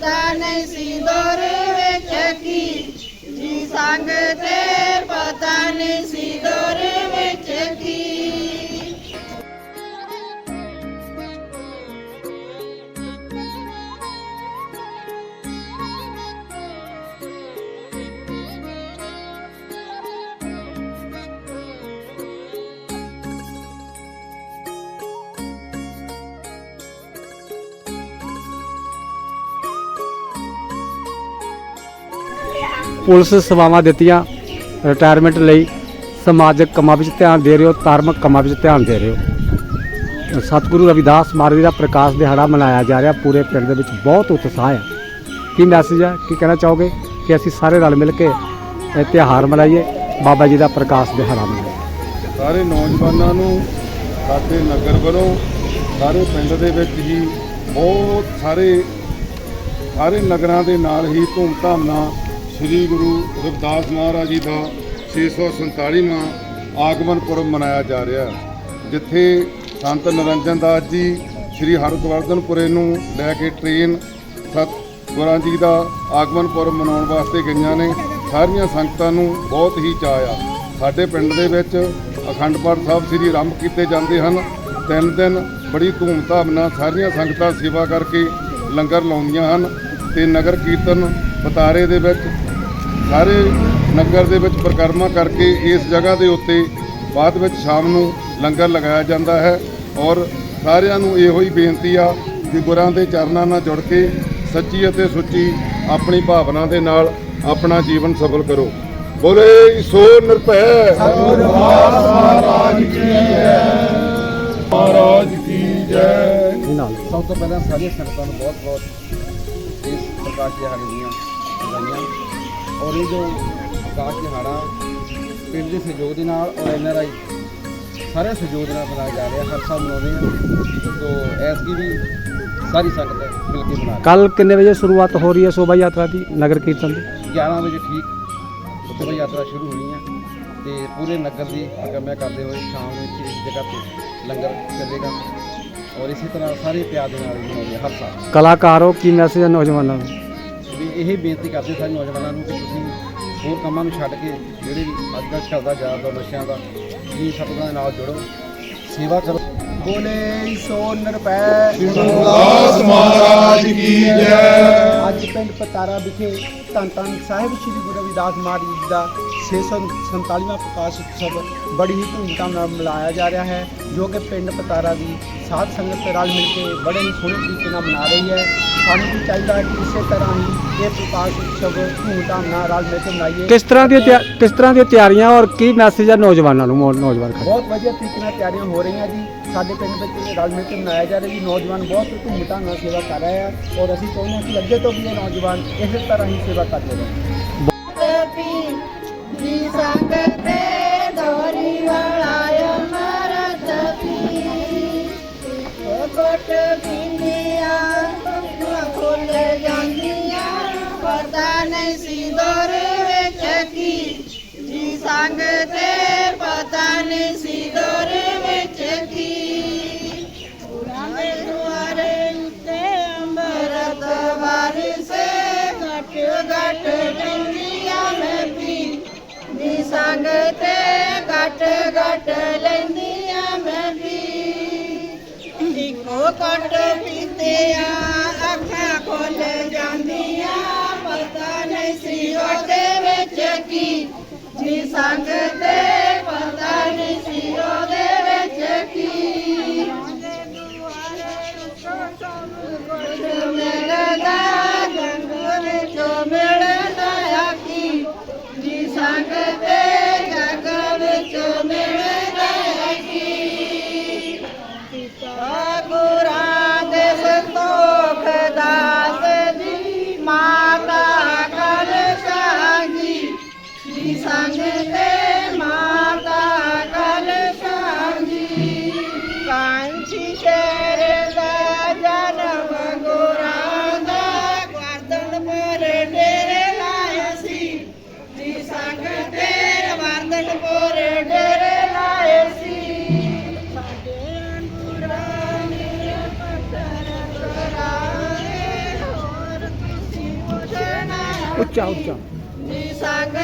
ਪਤਾ ਨਹੀਂ ਸੀ ਦੌਰ ਵਿੱਚ ਕੀ। ਜੀ ਸੰਗ ਤੇ ਪਤਾ ਨਹੀਂ ਸੀ ਦੌਰ ਪੁਲਿਸ ਸੇਵਾਵਾਂ ਦਿੱਤੀਆਂ ਰਿਟਾਇਰਮੈਂਟ ਲਈ। ਸਮਾਜਿਕ ਕੰਮਾਂ ਵਿੱਚ ਧਿਆਨ ਦੇ ਰਹੇ ਹੋ, ਧਾਰਮਿਕ ਕੰਮਾਂ ਵਿੱਚ ਧਿਆਨ ਦੇ ਰਹੇ ਹੋ। ਸਤਿਗੁਰੂ ਰਵਿਦਾਸ ਮਹਾਰਾਜ ਜੀ ਦਾ ਪ੍ਰਕਾਸ਼ ਦਿਹਾੜਾ ਮਨਾਇਆ ਜਾ ਰਿਹਾ। ਪੂਰੇ ਪਿੰਡ ਦੇ ਵਿੱਚ ਬਹੁਤ ਉਤਸ਼ਾਹ ਹੈ। ਕੀ ਮੈਸੇਜ ਹੈ? ਕੀ ਕਹਿਣਾ ਚਾਹੋਗੇ? ਕਿ ਅਸੀਂ ਸਾਰੇ ਰਲ ਮਿਲ ਕੇ ਇਹ ਤਿਉਹਾਰ ਮਨਾਈਏ। ਬਾਬਾ ਜੀ ਦਾ ਪ੍ਰਕਾਸ਼ ਦਿਹਾੜਾ ਮਨਾਈਏ। ਸਾਰੇ ਨੌਜਵਾਨਾਂ ਨੂੰ, ਸਾਡੇ ਨਗਰ ਵੱਲੋਂ, ਸਾਰੇ ਪਿੰਡ ਦੇ ਵਿੱਚ ਹੀ ਬਹੁਤ ਸਾਰੇ ਸਾਰੇ ਨਗਰਾਂ ਦੇ ਨਾਲ ਹੀ ਧੂਮਧਾਮ ਨਾਲ ਸ੍ਰੀ ਗੁਰੂ ਰਵਿਦਾਸ ਮਹਾਰਾਜ ਜੀ ਦਾ 647ਵਾਂ ਆਗਮਨ ਪੁਰਬ ਮਨਾਇਆ ਜਾ ਰਿਹਾ ਜਿੱਥੇ ਸੰਤ ਨਰਿੰਜਨ ਦਾਸ ਜੀ ਸ੍ਰੀ ਹਰਗੋਬਿੰਦਪੁਰੇ ਨੂੰ ਲੈ ਕੇ ਟ੍ਰੇਨ ਸਤ ਗੁਰਾਂ ਜੀ ਦਾ ਆਗਮਨ ਪੁਰਬ ਮਨਾਉਣ ਵਾਸਤੇ ਗਈਆਂ ਨੇ। ਸਾਰੀਆਂ ਸੰਗਤਾਂ ਨੂੰ ਬਹੁਤ ਹੀ ਚਾਅ ਆ। ਸਾਡੇ ਪਿੰਡ ਦੇ ਵਿੱਚ ਅਖੰਡ ਪਾਠ ਸਾਹਿਬ ਸ੍ਰੀ ਆਰੰਭ ਕੀਤੇ ਜਾਂਦੇ ਹਨ। ਤਿੰਨ ਦਿਨ ਬੜੀ ਧੂਮਧਾਮ ਨਾਲ ਸਾਰੀਆਂ ਸੰਗਤਾਂ ਸੇਵਾ ਕਰਕੇ ਲੰਗਰ ਲਾਉਂਦੀਆਂ ਹਨ ਤੇ ਨਗਰ ਕੀਰਤਨ ਬਤਾਰੇ ਦੇ ਵਿੱਚ ਸਾਰੇ ਨਗਰ ਦੇ ਵਿੱਚ ਪ੍ਰਕਰਮਾ ਕਰਕੇ ਇਸ ਜਗ੍ਹਾ ਦੇ ਉੱਤੇ ਬਾਅਦ ਵਿੱਚ ਸ਼ਾਮ ਨੂੰ ਲੰਗਰ ਲਗਾਇਆ ਜਾਂਦਾ ਹੈ ਔਰ ਸਾਰਿਆਂ ਨੂੰ ਇਹੋ ਹੀ ਬੇਨਤੀ ਆ ਕਿ ਗੁਰਾਂ ਦੇ ਚਰਨਾਂ ਨਾਲ ਜੁੜ ਕੇ ਸੱਚੀ ਅਤੇ ਸੁੱਚੀ ਆਪਣੀ ਭਾਵਨਾ ਦੇ ਨਾਲ ਆਪਣਾ ਜੀਵਨ ਸਫਲ ਕਰੋ। ਬੋਲੇ ਸੋ ਨਿਰਭੈ। ਮਹਾਰਾਜ ਕੀ ਜੈ। ਜੀ। ਨਾਲ ਸਭ ਤੋਂ ਪਹਿਲਾਂ ਸਾਰੀਆਂ ਸੰਗਤਾਂ ਨੂੰ ਬਹੁਤ ਬਹੁਤ ਇਸ ਪ੍ਰਕਾਸ਼ ਦੀਆਂ ਵਧਾਈਆਂ। ਔਰ ਇਹ ਜੋ ਪ੍ਰਕਾਸ਼ ਦਿਹਾੜਾ ਪਿੰਡ ਦੇ ਸਹਿਯੋਗ ਦੇ ਨਾਲ ਔਰ ਐਨ ਆਰ ਆਈ ਸਾਰੇ ਸਹਿਯੋਗ ਨਾਲ ਮਨਾਇਆ ਜਾ ਰਿਹਾ ਹਰ ਸਾਲ ਮਨਾਉਂਦੇ ਹਾਂ। ਤੋਂ ਐਸਕੀ ਵੀ ਸਾਰੀ ਸੰਗਤ ਮਿਲ ਕੇ ਮਨਾ ਕੱਲ ਕਿੰਨੇ ਵਜੇ ਸ਼ੁਰੂਆਤ ਹੋ ਰਹੀ ਹੈ ਸ਼ੋਭਾ ਯਾਤਰਾ ਦੀ ਨਗਰ ਕੀਰਤਨ ਦੀ? 11 ਵਜੇ ਠੀਕ ਤੋਂ ਯਾਤਰਾ ਸ਼ੁਰੂ ਹੋਣੀ ਹੈ ਤੇ ਪੂਰੇ ਨਗਰ ਦੀ ਪ੍ਰਗਮਿਆ ਕਰਦੇ ਹੋਏ ਸ਼ਾਮ ਨੂੰ ਇੱਥੇ ਜਗ੍ਹਾ ਤੇ ਲੰਗਰ ਚੱਲੇਗਾ ਔਰ ਇਸੇ ਤਰ੍ਹਾਂ ਸਾਰੇ ਪਿਆਰ ਦੇ ਨਾਲ ਹੀ ਮਨਾਉਂਦੇ ਹਰ ਸਾਲ। ਕਲਾਕਾਰ ਕੀ ਮੈਸੇਜ ਹੈ ਨੌਜਵਾਨਾਂ ਨੂੰ? ਇਹ ਬੇਨਤੀ ਕਰਦੇ ਸਾਰੇ ਨੌਜਵਾਨਾਂ ਨੂੰ ਕਿ ਤੁਸੀਂ ਹੋਰ ਕੰਮਾਂ ਨੂੰ ਛੱਡ ਕੇ ਜਿਹੜੇ ਵੀ ਅੱਜ ਕੱਲ੍ਹ ਚੱਲਦਾ ਜਾਂਦਾ ਨਸ਼ਿਆਂ ਦਾ ਜੀ ਸਤਿਗੁਰਾਂ ਦੇ ਨਾਲ ਜੁੜੋ ਸੇਵਾ ਕਰੋ। ਬੋਲੇ ਸੋ ਨਰਪੈ ਦਾਸ ਮਹਾਰਾਜ ਕੀ ਜੈ। ਅੱਜ ਪਿੰਡ ਪਤਾਰਾ ਵਿਖੇ ਧੰਨ ਧੰਨ ਸਾਹਿਬ ਸ੍ਰੀ ਗੁਰੂ ਰਵਿਦਾਸ ਮਹਾਰਾਜ ਜੀ ਦਾ 647ਵਾਂ ਪ੍ਰਕਾਸ਼ ਉਤਸਵ ਬੜੀ ਹੀ ਧੂਮਧਾਮ ਨਾਲ ਮਨਾਇਆ ਜਾ ਰਿਹਾ ਹੈ ਜੋ ਕਿ ਪਿੰਡ ਪਤਾਰਾ ਦੀ ਸਾਧ ਸੰਗਤ ਰਲ ਮਿਲ ਕੇ ਬੜੇ ਹੀ ਸੋਹਣੇ ਤਰੀਕੇ ਨਾਲ ਮਨਾ ਰਹੀ ਹੈ। ਸਾਨੂੰ ਵੀ ਚਾਹੀਦਾ ਹੈ ਕਿ ਇਸੇ ਤਰ੍ਹਾਂ ਹੀ ਇਹ ਪ੍ਰਕਾਸ਼ ਉਤਸਵ ਧੂਮਧਾਮ ਨਾਲ ਰਲ ਮਿਲ ਕੇ ਮਨਾਈਏ। ਕਿਸ ਤਰ੍ਹਾਂ ਤਿਆ- ਕਿਸ ਤਰ੍ਹਾਂ ਦੀਆਂ ਤਿਆਰੀਆਂ ਔਰ ਕੀ ਮੈਸੇਜ ਹੈ ਨੌਜਵਾਨਾਂ ਨੂੰ ਨੌਜਵਾਨ ਖੜੇ ਬਹੁਤ ਵਧੀਆ ਤਰੀਕੇ ਨਾਲ ਤਿਆਰੀਆਂ ਹੋ ਰਹੀਆਂ ਜੀ। ਸਾਡੇ ਪਿੰਡ ਵਿੱਚ ਇਹ ਰਲ ਮਿਲ ਕੇ ਮਨਾਇਆ ਜਾ ਰਿਹਾ ਜੀ। ਨੌਜਵਾਨ ਬਹੁਤ ਧੂਮਧਾਮ ਨਾਲ ਸੇਵਾ ਕਰ ਰਹੇ ਆ ਔਰ ਅਸੀਂ ਚਾਹੁੰਦੇ ਹਾਂ ਕਿ ਅੱਗੇ ਤੋਂ ਵੀ ਇਹ ਨੌਜਵਾਨ ਇਸੇ ਤਰ੍ਹਾਂ ਹੀ ਸੇਵਾ ਕਰਦੇ ਰਹਿਣ। ਸੰਗ ਤੇ ਦੌਰੀ ਵਾਲਾ ਅਮਰਤ ਪੀ ਉਹ ਕੋਟ ਬਿੰਦੀਆਂ ਅੱਖਾਂ ਖੁੱਲ ਜਾਂਦੀਆਂ ਪਤਾ ਨਹੀਂ ਸੀ ਦੌਰ ਘਟ ਘਟ ਲੈਂਦੀਆਂ ਮੈਂ ਵੀ। ਇੱਕੋ ਘਟ ਪੀਤੇ ਆ ਅੱਖਾਂ ਖੁੱਲ ਜਾਂਦੀਆਂ, ਪਤਾ ਨਹੀਂ ਸੀ ਉਹਦੇ ਵਿੱਚ ਕੀ ਉੱਚਾ ਉੱਚਾ। ਜੀ ਸੰਗ